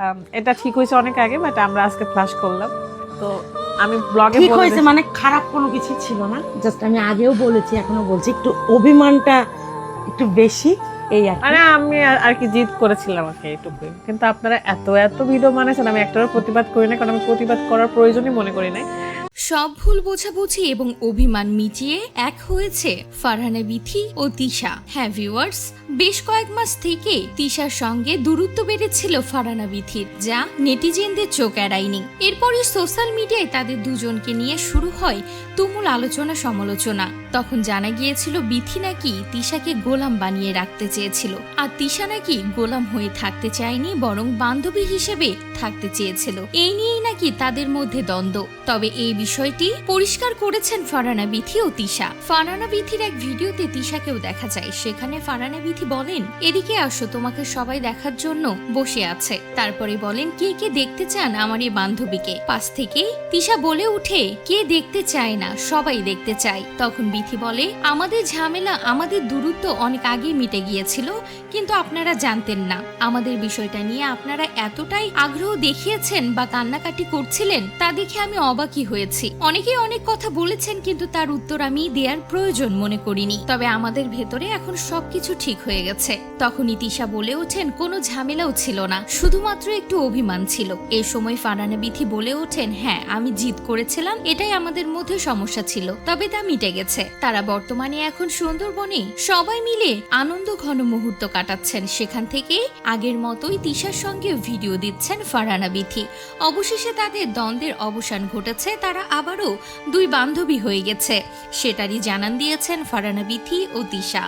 আম, এটা ঠিক হয়েছে অনেক আগে বাট আমরা আজকে ফ্লাশ করলাম। তো আমি ব্লগে ঠিক হয়েছে মানে খারাপ কোনো কিছু ছিল না। জাস্ট আমি আগেও বলেছি এখনও বলছি একটু অভিমানটা একটু বেশি এই আর আমি আর- কি জিদ করেছিলাম আর কি এইটুকুই। কিন্তু আপনারা এত এত ভিডিও বানাইছেন আমি একটারও প্রতিবাদ করি না কারণ আমি প্রতিবাদ করার প্রয়োজনই মনে করি নাই। সব ভুল বোঝাবুঝি এবং অভিমান মিটিয়ে এক হয়েছে ফারহানা বিথি ও তিশা। হ্যাঁ ভিউয়ার্স বেশ কয়েক মাস থেকে তিশার সঙ্গে দূরত্ব বেড়েছিল ফারহানা বিথির, যা নেটিজেনদের চোখ এড়ায়নি। এরপরই সোশ্যাল মিডিয়ায় তাদের দুজনকে নিয়ে শুরু হয় তুমুল আলোচনা সমালোচনা। তখন জানা গিয়েছিল বিথি নাকি তিশাকে গোলাম বানিয়ে রাখতে চেয়েছিল, আর তিশা নাকি গোলাম হয়ে থাকতে চায়নি, বরং বান্ধবী হিসেবে থাকতে চেয়েছিল। এই নিয়েই নাকি তাদের মধ্যে দ্বন্দ্ব? তবে এই বিষয়টি পরিষ্কার করেছেন ফারানা বিথি ও তিশা। ফারানা বিথির এক ভিডিওতে তিশাকেও দেখা যায়, সেখানে ফারানা বিথি বলেন, এদিকে আসো, তোমাকে সবাই দেখার জন্য বসে আছে। তারপরে বলেন, কে কে দেখতে চান আমার এই বান্ধবীকে? পাশ থেকে তিশা বলে উঠে কে দেখতে চায় না, সবাই দেখতে চায়। তখন বিথি বলে, আমাদের ঝামেলা, আমাদের দূরত্ব অনেক আগে মিটে গিয়েছিল, কিন্তু আপনারা জানতেন না। আমাদের বিষয়টা নিয়ে আপনারা এতটাই আগ্রহ দেখিয়েছেন বা কান্নাকাটি করছিলেন, তা দেখে আমি অবাকই হয়েছি। অনেকেই অনেক কথা বলেছেন, কিন্তু তার উত্তর আমি দেওয়ার প্রয়োজন মনে করিনি। তবে আমাদের ভেতরে এখন সবকিছু ঠিক হয়ে গেছে। তখন ইতিশা বলে ওঠেন, কোনো ঝামেলাও ছিল না। শুধুমাত্র একটু অভিমান ছিল। এই সময় ফারানা বিথি বলে ওঠেন হ্যাঁ আমি জিদ করেছিলাম, এটাই আমাদের মধ্যে সমস্যা ছিল। তবে তা মিটে গেছে। তারা বর্তমানে এখন সুন্দরবনে সবাই মিলে আনন্দ ঘন মুহূর্ত কাটাচ্ছেন। সেখান থেকে আগের মতোই তিশার সঙ্গে ভিডিও দিচ্ছেন ফারহানা বিথি। অবশেষে তাদের দ্বন্দ্বের অবসান ঘটেছে, তারা আবারও দুই বান্ধবী হয়ে গেছে। সেটারই জানান দিয়েছেন ফারানা বিথি ও তিশা।